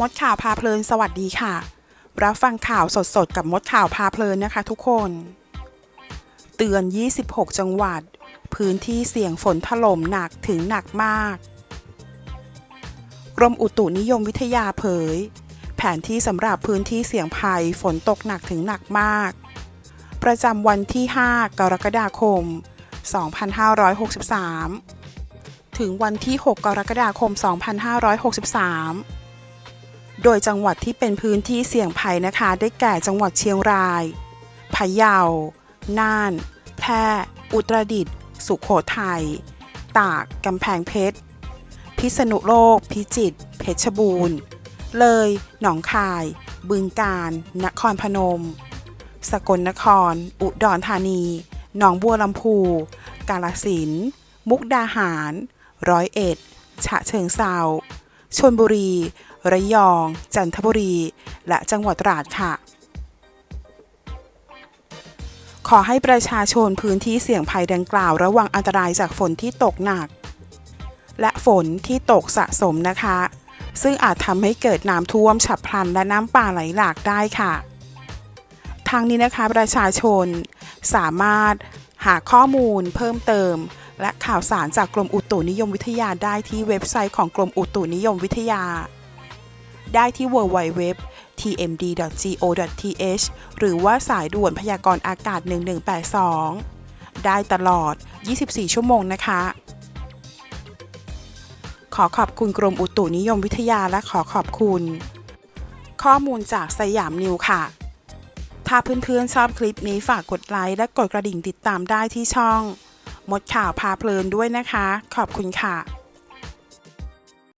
มดข่าวพาเพลินสวัสดีค่ะ รับฟังข่าวสดๆ กับมดข่าวพาเพลินนะคะทุกคน เตือน 26 จังหวัด พื้นที่เสี่ยงฝนถล่มหนักถึงหนักมาก กรมอุตุนิยมวิทยาเผย แผนที่สำหรับพื้นที่เสี่ยงภัยฝนตกหนักถึงหนักมาก ประจำวันที่ 5 กรกฎาคม 2563 ถึงวันที่ 6 กรกฎาคม 2563 โดยจังหวัดที่เป็นพื้นที่เสี่ยงภัยนะคะ ได้แก่จังหวัดเชียงราย พะเยา น่าน แพร่ อุตรดิตถ์ สุขโขทัย ตาก กำแพงเพชร พิษณุโลก พิจิตร เพชรบูรณ์ เลย หนองคาย บึงกาฬ นครพนม สกลนคร อุดรธานี หนองบัวลำพู กาฬสินธุ์มุกดาหาร ร้อยเอ็ด ฉะเชิงเซาชลบุรี ระยอง จันทบุรี และจังหวัดตราดค่ะ ขอให้ประชาชนพื้นที่เสี่ยงภัยดังกล่าว ระวังอันตรายจากฝนที่ตกหนัก และฝนที่ตกสะสมนะคะ ซึ่งอาจทำให้เกิดน้ำท่วมฉับพลันและน้ำป่าไหลหลากได้ค่ะทางนี้นะคะประชาชนสามารถหาข้อมูลเพิ่มเติม และข่าวสารจากกรมอุตุนิยมวิทยาได้ที่เว็บไซต์ของกรมอุตุนิยมวิทยา ได้ที่ www tmd.go.th หรือว่าสายด่วนพยากรณ์อากาศ 1182 ได้ตลอด 24 ชั่วโมงนะคะ ขอขอบคุณกรมอุตุนิยมวิทยาและขอขอบคุณ ข้อมูลจากสยามนิวค่ะ ถ้าเพื่อนๆชอบคลิปนี้ฝากกดไลค์และกดกระดิ่งติดตามได้ที่ช่อง มดข่าวพาเพลินด้วยนะคะ ขอบคุณค่ะ